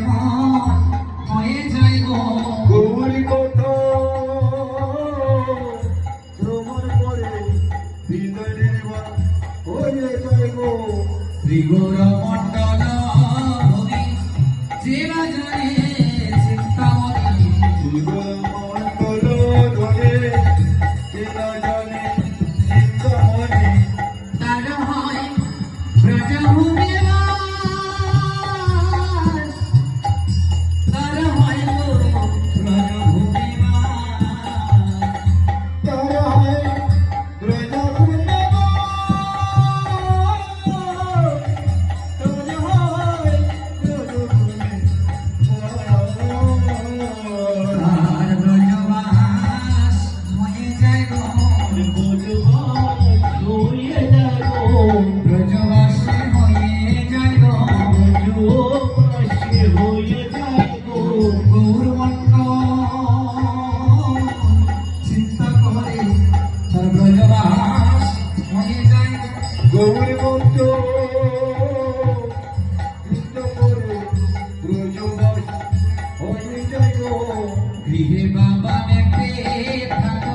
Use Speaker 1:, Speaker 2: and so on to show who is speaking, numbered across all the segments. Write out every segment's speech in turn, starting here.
Speaker 1: মন হয়ে যায় গো
Speaker 2: গৌরী কত ভ্রমণ করে
Speaker 1: হৃদয় নির্মাণ হয়ে যায় গো শ্রী গৌরমণ্ডল যে রাজায় Brotherhood. করে তার ব্রজবাস হয়ে যায় গো
Speaker 2: গৌরবন্ত চিন্তা করে ব্রজবাস হয়ে যায় গো
Speaker 1: গৃহে বাবা নেকে থাকো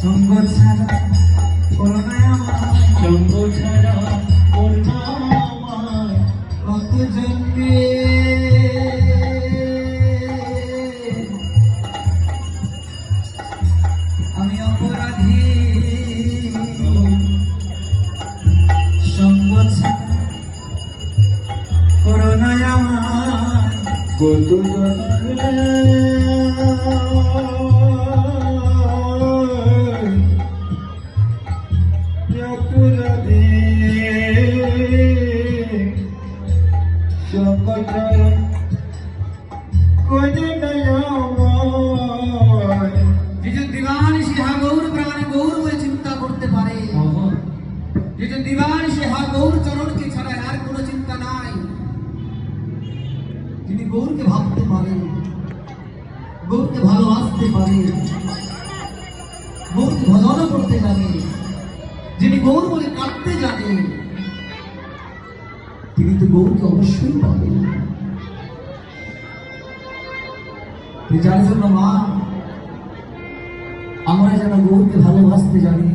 Speaker 2: সঙ্গ
Speaker 1: ছাড়া
Speaker 2: সঙ্গ ছড়া
Speaker 1: কত জন্মে আমি অপরাধী সঙ্গ ছাড়া আমায়
Speaker 2: কত জন্মে
Speaker 1: গৌরকে ভাবতে পারেন গৌরকে ভালোবাসতে পারে গৌরকে ভজন করতে জানে। যিনি গৌর বলে কাঁদতে জানে গৌরকে অবশ্যই পাবে। যার জন্য মা আমরা যেন বউকে ভালোবাসতে জানি।